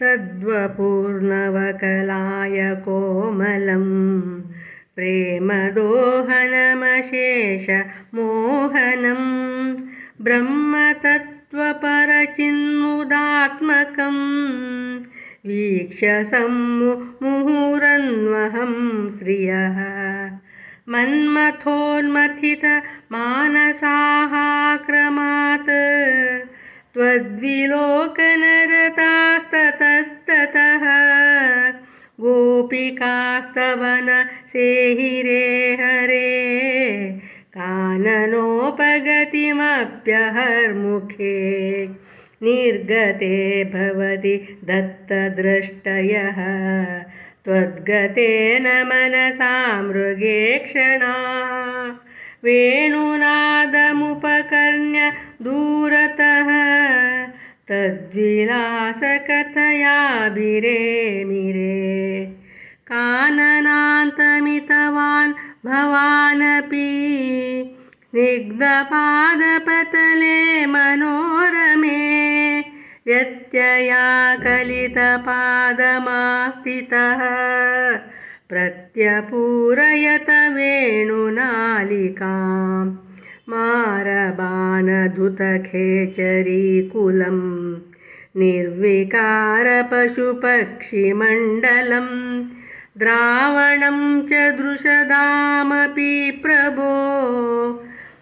तद्वपूर्णवकलाय कोमलं प्रेमदोहनमशेषमोहनं ब्रह्मतत्त्वपरचिन्मुदात्मकं वीक्ष्य सम्मुहुरन्वहं श्रियः। मन्मथोन्मथितमानसाः त्वद्विलोकनरतास्ततस्ततः गोपिकास्तवन सेहिरे हरे। काननोपगतिमप्यहर्मुखे निर्गते भवति दत्तद्रष्टयः त्वद्गतेन मनसा मृगे क्षणा। वेणुनादमुपकर्ण्य दूरतः। तद्विलासकथयाभिरेमिरे काननान्तमितवान् भवानपि स्निग्धपादपतले मनोरमे व्यत्यया कलितपादमास्थितः प्रत्यपूरयत वेणुनालिकां मारबाणधुतखेचरीकुलं निर्विकारपशुपक्षिमण्डलं द्रावणं च दृशदामपि प्रभो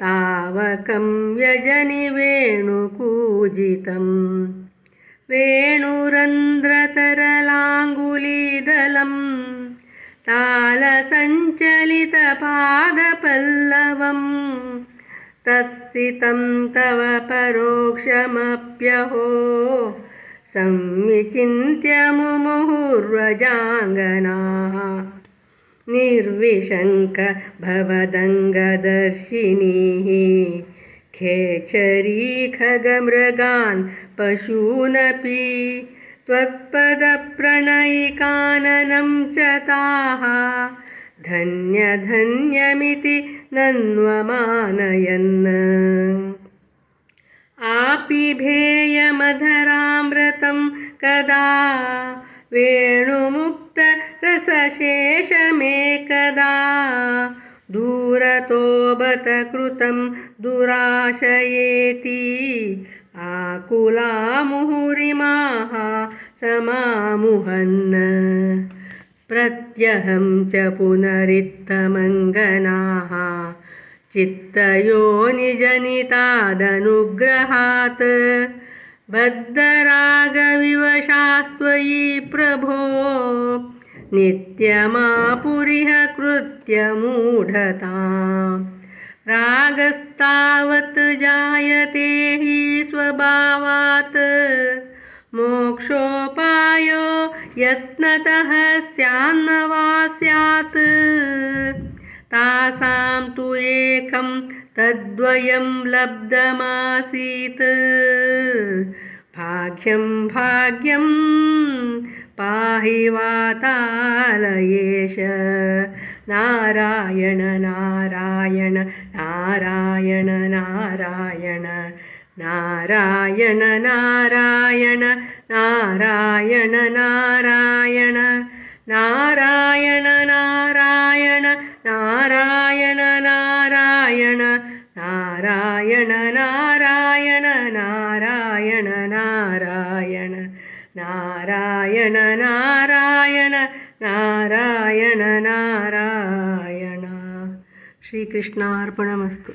तावकं यजनि वेणुकूजितं वेणुरन्ध्रतरलाङ्गुलीदलम् तालसञ्चलितपादपल्लवं तत्स्थितं तव परोक्षमप्यहो संविचिन्त्य मुमुहुर्वजाङ्गनाः निर्विशङ्क खेचरी खगमृगान् पशूनपि त्वत्पदप्रणयिकाननं च ताः। धन्यधन्यमिति नन्वमानयन्। आपिभेयमधरामृतं कदा वेणुमुक्तरसशेषमेकदा दूरतो बत कृतं दुराशयेति आकुला मुहुरिमाः समामुहन्। प्रत्यहं च पुनरित्थमङ्गनाः चित्तयोनिजनितादनुग्रहात् बद्धरागविवशास्त्वयि प्रभो नित्यमापुरिह कृत्यमूढताम् रागस्तावत् जायते हि स्वभावात्। मोक्षोपायो यत्नतः स्यान्न वा स्यात् तासां तु एकं तद्वयं लब्धमासीत् भाग्यं भाग्यं पाहि वातालयेश नारायण नारायण नारायण नारायण नारायण नारायण नारायण नारायण नारायण नारायण நாராயண நாராயண நாராயண. ஸ்ரீகிருஷ்ணார்ப்பணமஸ்து